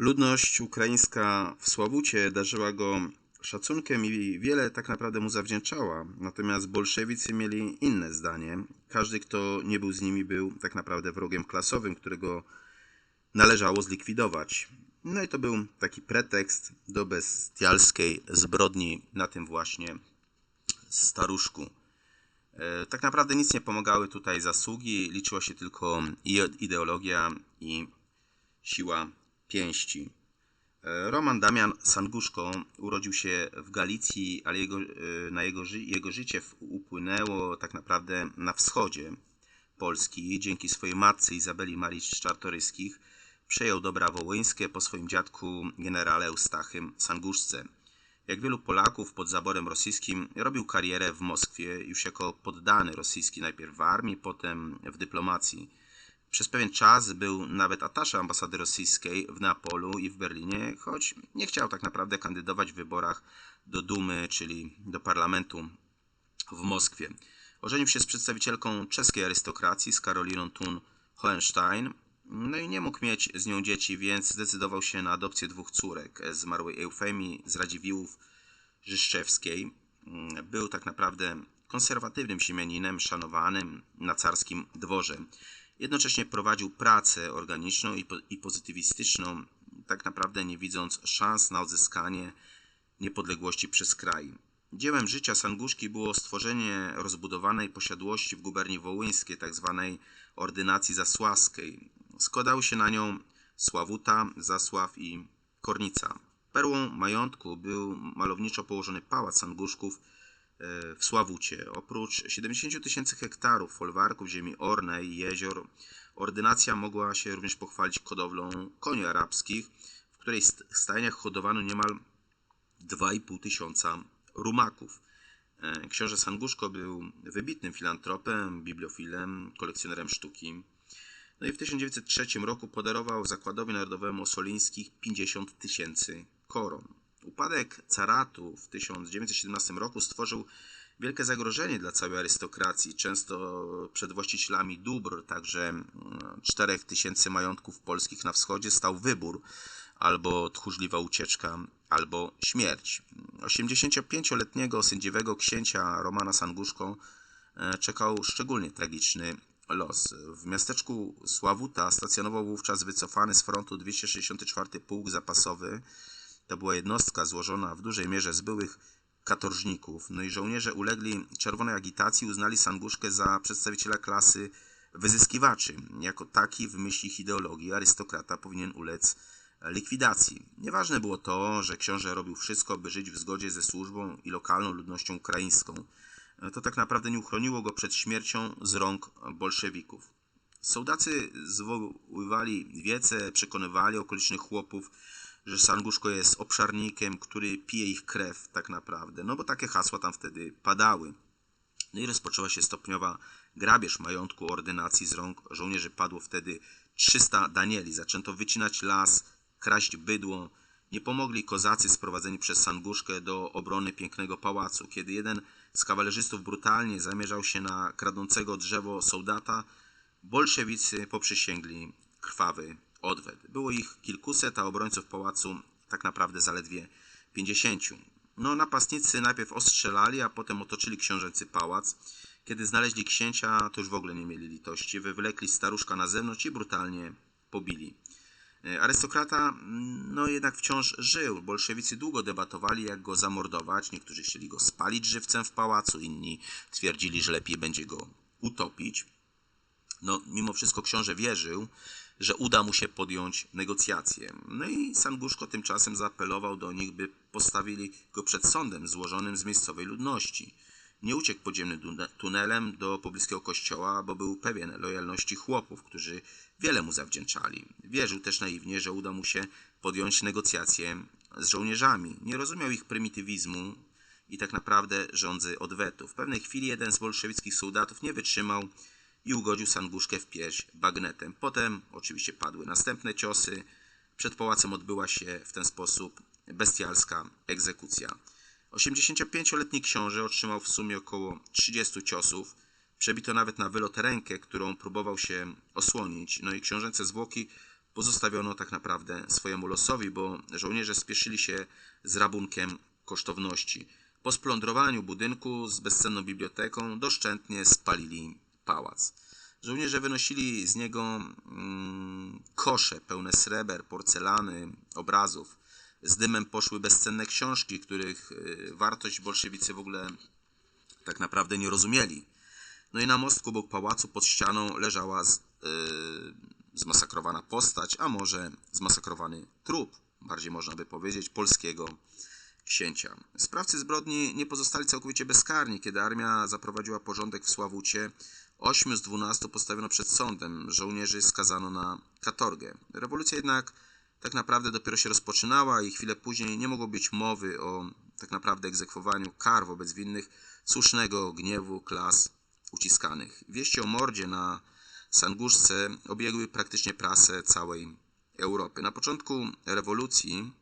Ludność ukraińska w Sławucie darzyła go szacunkiem i wiele tak naprawdę mu zawdzięczała. Natomiast bolszewicy mieli inne zdanie. Każdy, kto nie był z nimi, był tak naprawdę wrogiem klasowym, którego należało zlikwidować. No i to był taki pretekst do bestialskiej zbrodni na tym właśnie staruszku. E, Tak naprawdę nic nie pomagały tutaj zasługi, liczyła się tylko ideologia i siła pięści. E, Roman Damian Sanguszko urodził się w Galicji, ale jego, e, na jego, jego życie upłynęło tak naprawdę na wschodzie Polski. Dzięki swojej matce Izabeli Marii Czartoryskich przejął dobra wołyńskie po swoim dziadku generale Eustachym Sanguszce. Jak wielu Polaków pod zaborem rosyjskim robił karierę w Moskwie już jako poddany rosyjski najpierw w armii, potem w dyplomacji. Przez pewien czas był nawet atasze ambasady rosyjskiej w Neapolu i w Berlinie, choć nie chciał tak naprawdę kandydować w wyborach do Dumy, czyli do parlamentu w Moskwie. Ożenił się z przedstawicielką czeskiej arystokracji, z Karoliną Thun Hohenstein. No i nie mógł mieć z nią dzieci, więc zdecydował się na adopcję dwóch córek, zmarłej Eufemii z Radziwiłłów Żyszczewskiej. Był tak naprawdę konserwatywnym siemianinem, szanowanym na carskim dworze. Jednocześnie prowadził pracę organiczną i, po, i pozytywistyczną, tak naprawdę nie widząc szans na odzyskanie niepodległości przez kraj. Dziełem życia Sanguszki było stworzenie rozbudowanej posiadłości w guberni wołyńskiej, tzw. ordynacji zasławskiej. Składały się na nią Sławuta, Zasław i Kornica. Perłą majątku był malowniczo położony pałac Sanguszków w Sławucie. Oprócz 70 tysięcy hektarów folwarków ziemi ornej i jezior, ordynacja mogła się również pochwalić hodowlą koni arabskich, w której st- stajniach hodowano niemal 2,5 tysiąca rumaków. E, Książę Sanguszko był wybitnym filantropem, bibliofilem, kolekcjonerem sztuki. No i w 1903 roku podarował Zakładowi Narodowemu Osolińskich 50 tysięcy koron. Upadek caratu w 1917 roku stworzył wielkie zagrożenie dla całej arystokracji. Często przed właścicielami dóbr, także mm, 4 tysięcy majątków polskich na wschodzie stał wybór albo tchórzliwa ucieczka, albo śmierć. 85-letniego sędziwego księcia Romana Sanguszko e, czekał szczególnie tragiczny los. W miasteczku Sławuta stacjonował wówczas wycofany z frontu 264 Pułk Zapasowy. To była jednostka złożona w dużej mierze z byłych katorżników. No i żołnierze ulegli czerwonej agitacji, uznali Sanguszkę za przedstawiciela klasy wyzyskiwaczy. Jako taki w myśl ich ideologii arystokrata powinien ulec likwidacji. Nieważne było to, że książę robił wszystko, by żyć w zgodzie ze służbą i lokalną ludnością ukraińską. To tak naprawdę nie uchroniło go przed śmiercią z rąk bolszewików. Sołdacy zwoływali wiece, przekonywali okolicznych chłopów, że Sanguszko jest obszarnikiem, który pije ich krew tak naprawdę. No bo takie hasła tam wtedy padały. No i rozpoczęła się stopniowa grabież majątku ordynacji z rąk żołnierzy. Padło wtedy 300 Danieli. Zaczęto wycinać las, kraść bydło. Nie pomogli kozacy sprowadzeni przez Sanguszkę do obrony pięknego pałacu. Kiedy jeden z kawalerzystów brutalnie zamierzał się na kradnącego drzewo soldata, bolszewicy poprzysięgli krwawy odwet. Było ich kilkuset, a obrońców pałacu tak naprawdę zaledwie pięćdziesięciu. No, napastnicy najpierw ostrzelali, a potem otoczyli książęcy pałac. Kiedy znaleźli księcia, to już w ogóle nie mieli litości. Wywlekli staruszka na zewnątrz i brutalnie pobili. E, Arystokrata, mm, no jednak wciąż żył. Bolszewicy długo debatowali, jak go zamordować. Niektórzy chcieli go spalić żywcem w pałacu, inni twierdzili, że lepiej będzie go utopić. No, mimo wszystko książę wierzył, że uda mu się podjąć negocjacje. No i Sanguszko tymczasem zaapelował do nich, by postawili go przed sądem złożonym z miejscowej ludności. Nie uciekł podziemnym tunelem do pobliskiego kościoła, bo był pewien lojalności chłopów, którzy wiele mu zawdzięczali. Wierzył też naiwnie, że uda mu się podjąć negocjacje z żołnierzami. Nie rozumiał ich prymitywizmu i tak naprawdę rządzy odwetu. W pewnej chwili jeden z bolszewickich soldatów nie wytrzymał i ugodził Sanguszkę w pierś bagnetem. Potem oczywiście padły następne ciosy. Przed pałacem odbyła się w ten sposób bestialska egzekucja. 85-letni książę otrzymał w sumie około 30 ciosów. Przebito nawet na wylot rękę, którą próbował się osłonić. No i książęce zwłoki pozostawiono tak naprawdę swojemu losowi, bo żołnierze spieszyli się z rabunkiem kosztowności. Po splądrowaniu budynku z bezcenną biblioteką doszczętnie spalili pałac. Żołnierze wynosili z niego mm, kosze pełne sreber, porcelany, obrazów. Z dymem poszły bezcenne książki, których y, wartość bolszewicy w ogóle tak naprawdę nie rozumieli. No i na mostku obok pałacu pod ścianą leżała z, yy, zmasakrowana postać, a może zmasakrowany trup, bardziej można by powiedzieć, polskiego księcia. Sprawcy zbrodni nie pozostali całkowicie bezkarni. Kiedy armia zaprowadziła porządek w Sławucie, 8 z 12 postawiono przed sądem, żołnierzy skazano na katorgę. Rewolucja jednak tak naprawdę dopiero się rozpoczynała i chwilę później nie mogło być mowy o tak naprawdę egzekwowaniu kar wobec winnych słusznego gniewu klas uciskanych. Wieści o mordzie na Sanguszce obiegły praktycznie prasę całej Europy. Na początku rewolucji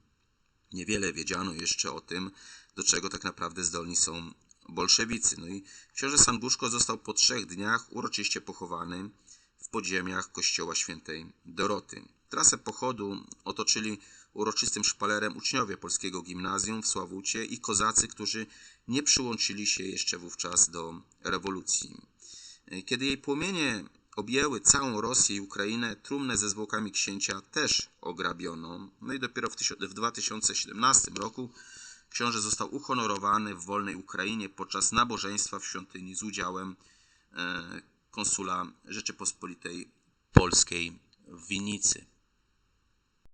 niewiele wiedziano jeszcze o tym, do czego tak naprawdę zdolni są bolszewicy. No i książę Sanguszko został po trzech dniach uroczyście pochowany w podziemiach kościoła świętej Doroty. Trasę pochodu otoczyli uroczystym szpalerem uczniowie polskiego gimnazjum w Sławucie i kozacy, którzy nie przyłączyli się jeszcze wówczas do rewolucji. Kiedy jej płomienie objęły całą Rosję i Ukrainę, trumnę ze zwłokami księcia też ograbiono. No i dopiero w 2017 roku książę został uhonorowany w wolnej Ukrainie podczas nabożeństwa w świątyni z udziałem e, konsula Rzeczypospolitej Polskiej w Winnicy.